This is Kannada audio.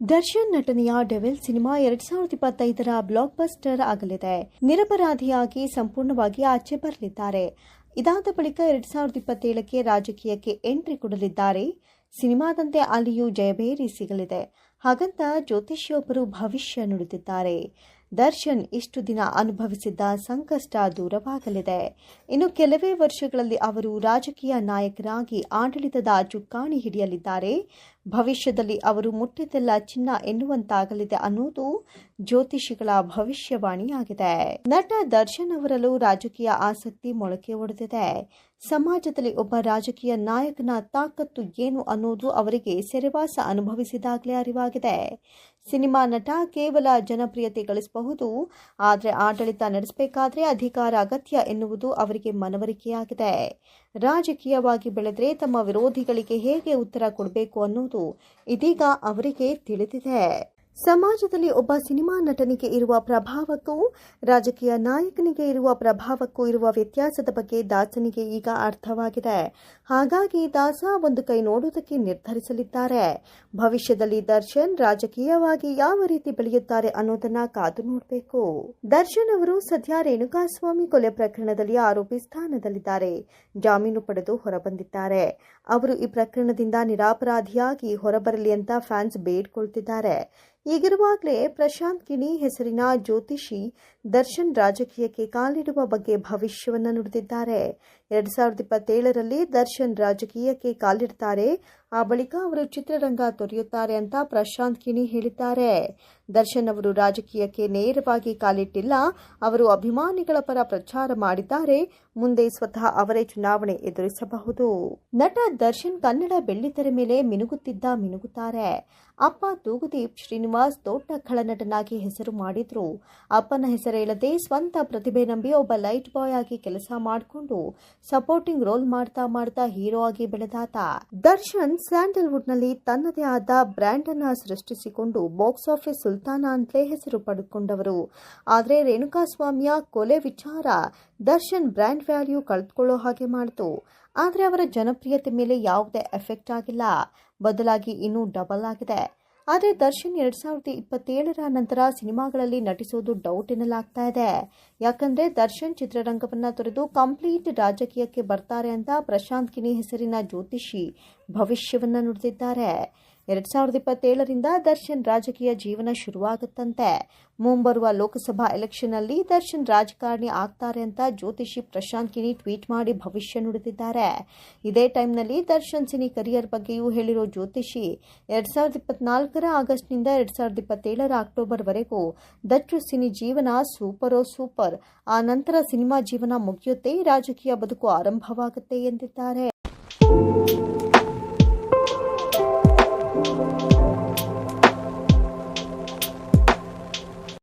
ದರ್ಶನ್ ನಟನೆಯ ಡೆವಿಲ್ ಸಿನಿಮಾ ಎರಡ್ ಸಾವಿರದ ಇಪ್ಪತ್ತೈದರ ಬ್ಲಾಕ್ ಬಸ್ಟರ್ ಆಗಲಿದೆ. ನಿರಪರಾಧಿಯಾಗಿ ಸಂಪೂರ್ಣವಾಗಿ ಆಚೆ ಬರಲಿದ್ದಾರೆ. ಇದಾದ ಬಳಿಕ ಎರಡ್ ಸಾವಿರದ ಇಪ್ಪತ್ತೇಳಕ್ಕೆ ರಾಜಕೀಯಕ್ಕೆ ಎಂಟ್ರಿ ಕೊಡಲಿದ್ದಾರೆ. ಸಿನಿಮಾದಂತೆ ಅಲ್ಲಿಯೂ ಜಯಭೇರಿ ಸಿಗಲಿದೆ. ಹಾಗಂತ ಜ್ಯೋತಿಷಿಯೊಬ್ಬರು ಭವಿಷ್ಯ ನುಡಿದಿದ್ದಾರೆ. ದರ್ಶನ್ ಇಷ್ಟು ದಿನ ಅನುಭವಿಸಿದ್ದ ಸಂಕಷ್ಟ ದೂರವಾಗಲಿದೆ. ಇನ್ನು ಕೆಲವೇ ವರ್ಷಗಳಲ್ಲಿ ಅವರು ರಾಜಕೀಯ ನಾಯಕರಾಗಿ ಆಡಳಿತದ ಚುಕ್ಕಾಣಿ ಹಿಡಿಯಲಿದ್ದಾರೆ. ಭವಿಷ್ಯದಲ್ಲಿ ಅವರು ಮುಟ್ಟಿದ್ದೆಲ್ಲ ಚಿನ್ನ ಎನ್ನುವಂತಾಗಲಿದೆ ಅನ್ನೋದು ಜ್ಯೋತಿಷಿಗಳ ಭವಿಷ್ಯವಾಣಿಯಾಗಿದೆ. ನಟ ದರ್ಶನ್ ಅವರಲ್ಲೂ ರಾಜಕೀಯ ಆಸಕ್ತಿ ಮೊಳಕೆ ಒಡೆದಿದೆ. ಸಮಾಜದಲ್ಲಿ ಒಬ್ಬ ರಾಜಕೀಯ ನಾಯಕನ ತಾಕತ್ತು ಏನು ಅನ್ನೋದು ಅವರಿಗೆ ಸೆರೆವಾಸ ಅನುಭವಿಸಿದಾಗಲೇ ಅರಿವಾಗಿದೆ. ಸಿನಿಮಾ ನಟ ಕೇವಲ ಜನಪ್ರಿಯತೆ ಗಳಿಸಬಹುದು, ಆದರೆ ಆಡಳಿತ ನಡೆಸಬೇಕಾದ್ರೆ ಅಧಿಕಾರ ಅಗತ್ಯ ಎನ್ನುವುದು ಅವರಿಗೆ ಮನವರಿಕೆಯಾಗಿದೆ. ರಾಜಕೀಯವಾಗಿ ಬೆಳೆದರೆ ತಮ್ಮ ವಿರೋಧಿಗಳಿಗೆ ಹೇಗೆ ಉತ್ತರ ಕೊಡಬೇಕು ಅನ್ನೋದು ಇದೀಗ ಅವರಿಗೆ ತಿಳಿದಿದೆ. ಸಮಾಜದಲ್ಲಿ ಒಬ್ಬ ಸಿನಿಮಾ ನಟನಿಗೆ ಇರುವ ಪ್ರಭಾವಕ್ಕೂ, ರಾಜಕೀಯ ನಾಯಕನಿಗೆ ಇರುವ ಪ್ರಭಾವಕ್ಕೂ ಇರುವ ವ್ಯತ್ಯಾಸದ ಬಗ್ಗೆ ದಾಸನಿಗೆ ಈಗ ಅರ್ಥವಾಗಿದೆ. ಹಾಗಾಗಿ ದಾಸ ಒಂದು ಕೈ ನೋಡುವುದಕ್ಕೆ ನಿರ್ಧರಿಸಲಿದ್ದಾರೆ. ಭವಿಷ್ಯದಲ್ಲಿ ದರ್ಶನ್ ರಾಜಕೀಯವಾಗಿ ಯಾವ ರೀತಿ ಬೆಳೆಯುತ್ತಾರೆ ಅನ್ನೋದನ್ನ ಕಾದು ನೋಡಬೇಕು. ದರ್ಶನ್ ಅವರು ಸದ್ಯ ರೇಣುಕಾಸ್ವಾಮಿ ಕೊಲೆ ಪ್ರಕರಣದಲ್ಲಿ ಆರೋಪಿ ಸ್ಥಾನದಲ್ಲಿದ್ದಾರೆ. ಜಾಮೀನು ಪಡೆದು ಹೊರಬಂದಿದ್ದಾರೆ. ಅವರು ಈ ಪ್ರಕರಣದಿಂದ ನಿರಾಪರಾಧಿಯಾಗಿ ಹೊರಬರಲಿ ಅಂತ ಫ್ಯಾನ್ಸ್ ಬೇಡ್ಕೊಳ್ತಿದ್ದಾರೆ. ಈಗಿರುವಾಗಲೇ ಪ್ರಶಾಂತ್ ಗಿಣಿ ಹೆಸರಿನ ಜ್ಯೋತಿಷಿ ದರ್ಶನ್ ರಾಜಕೀಯಕ್ಕೆ ಕಾಲಿಡುವ ಬಗ್ಗೆ ಭವಿಷ್ಯವನ್ನು ನುಡಿದಿದ್ದಾರೆ. ಎರಡ್ ಸಾವಿರದ ಇಪ್ಪತ್ತೇಳರಲ್ಲಿ ದರ್ಶನ್ ರಾಜಕೀಯಕ್ಕೆ ಕಾಲಿಡ್ತಾರೆ. ಆ ಬಳಿಕ ಅವರು ಚಿತ್ರರಂಗ ತೊರೆಯುತ್ತಾರೆ ಅಂತ ಪ್ರಶಾಂತ್ ಕಿಣಿ ಹೇಳಿದ್ದಾರೆ. ದರ್ಶನ್ ಅವರು ರಾಜಕೀಯಕ್ಕೆ ನೇರವಾಗಿ ಕಾಲಿಟ್ಟಿಲ್ಲ. ಅವರು ಅಭಿಮಾನಿಗಳ ಪರ ಪ್ರಚಾರ ಮಾಡಿದ್ದಾರೆ. ಮುಂದೆ ಸ್ವತಃ ಅವರೇ ಚುನಾವಣೆ ಎದುರಿಸಬಹುದು. ನಟ ದರ್ಶನ್ ಕನ್ನಡ ಬೆಳ್ಳಿತೆರೆ ಮೇಲೆ ಮಿನುಗುತ್ತಿದ್ದ ಮಿನುಗುತ್ತಾರೆ. ಅಪ್ಪ ತೂಗುದೀಪ್ ಶ್ರೀನಿವಾಸ್ ದೊಡ್ಡ ಖಳನಟನಾಗಿ ಹೆಸರು ಮಾಡಿದ್ರು. ಅಪ್ಪನ ಹೆಸರೇಳದೆ ಸ್ವಂತ ಪ್ರತಿಭೆ ನಂಬಿ ಒಬ್ಬ ಲೈಟ್ ಬಾಯ್ ಆಗಿ ಕೆಲಸ ಮಾಡಿಕೊಂಡು ಸಪೋರ್ಟಿಂಗ್ ರೋಲ್ ಮಾಡ್ತಾ ಮಾಡ್ತಾ ಹೀರೋ ಆಗಿ ಬೆಳೆದಾತ ದರ್ಶನ್ ಸ್ಯಾಂಡಲ್ವುಡ್ನಲ್ಲಿ ತನ್ನದೇ ಆದ ಬ್ರ್ಯಾಂಡ್ ಅನ್ನ ಸೃಷ್ಟಿಸಿಕೊಂಡು ಬಾಕ್ಸ್ ಆಫೀಸ್ ಸುಲ್ತಾನ ಅಂತಲೇ ಹೆಸರು ಪಡೆದುಕೊಂಡವರು. ಆದರೆ ರೇಣುಕಾಸ್ವಾಮಿಯ ಕೊಲೆ ವಿಚಾರ ದರ್ಶನ್ ಬ್ರ್ಯಾಂಡ್ ವ್ಯಾಲ್ಯೂ ಕಳೆದುಕೊಳ್ಳೋ ಹಾಗೆ ಮಾಡಿತು. ಆದರೆ ಅವರ ಜನಪ್ರಿಯತೆ ಮೇಲೆ ಯಾವುದೇ ಎಫೆಕ್ಟ್ ಆಗಿಲ್ಲ. ಬದಲಾಗಿ ಇನ್ನೂ ಡಬಲ್ ಆಗಿದೆ. ಆದರೆ ದರ್ಶನ್ ಎರಡ್ ಸಾವಿರದ ಇಪ್ಪತ್ತೇಳರ ನಂತರ ಸಿನಿಮಾಗಳಲ್ಲಿ ನಟಿಸೋದು ಡೌಟ್ ಎನ್ನಲಾಗ್ತಾ ಇದೆ. ಯಾಕಂದ್ರೆ ದರ್ಶನ್ ಚಿತ್ರರಂಗವನ್ನ ತೊರೆದು ಕಂಪ್ಲೀಟ್ ರಾಜಕೀಯಕ್ಕೆ ಬರ್ತಾರೆ ಅಂತ ಪ್ರಶಾಂತ್ ಕಿಣಿ ಹೆಸರಿನ ಜ್ಯೋತಿಷಿ ಭವಿಷ್ಯವನ್ನ ನುಡಿದಿದ್ದಾರೆ. ಎರಡ್ ಸಾವಿರದ ಇಪ್ಪತ್ತೇಳರಿಂದ ದರ್ಶನ್ ರಾಜಕೀಯ ಜೀವನ ಶುರುವಾಗುತ್ತಂತೆ. ಮುಂಬರುವ ಲೋಕಸಭಾ ಎಲೆಕ್ಷನ್ನಲ್ಲಿ ದರ್ಶನ್ ರಾಜಕಾರಣಿ ಆಗ್ತಾರೆ ಅಂತ ಜ್ಯೋತಿಷಿ ಪ್ರಶಾಂತ್ ಕಿಣಿ ಟ್ವೀಟ್ ಮಾಡಿ ಭವಿಷ್ಯ ನುಡಿದಿದ್ದಾರೆ. ಇದೇ ಟೈಮ್ನಲ್ಲಿ ದರ್ಶನ್ ಸಿನಿ ಕರಿಯರ್ ಬಗ್ಗೆಯೂ ಹೇಳಿರೋ ಜ್ಯೋತಿಷಿ, ಎರಡ್ ಸಾವಿರದ ಇಪ್ಪತ್ನಾಲ್ಕರ ಆಗಸ್ಟ್ನಿಂದ ಎರಡ್ ಸಾವಿರದ ಇಪ್ಪತ್ತೇಳರ ಅಕ್ಟೋಬರ್ವರೆಗೂ ದಚ್ಚು ಸಿನಿ ಜೀವನ ಸೂಪರೋ ಸೂಪರ್, ಆ ನಂತರ ಸಿನಿಮಾ ಜೀವನ ಮುಗಿಯುತ್ತೆ ರಾಜಕೀಯ ಬದುಕು ಆರಂಭವಾಗುತ್ತೆ ಎಂದಿದ್ದಾರೆ.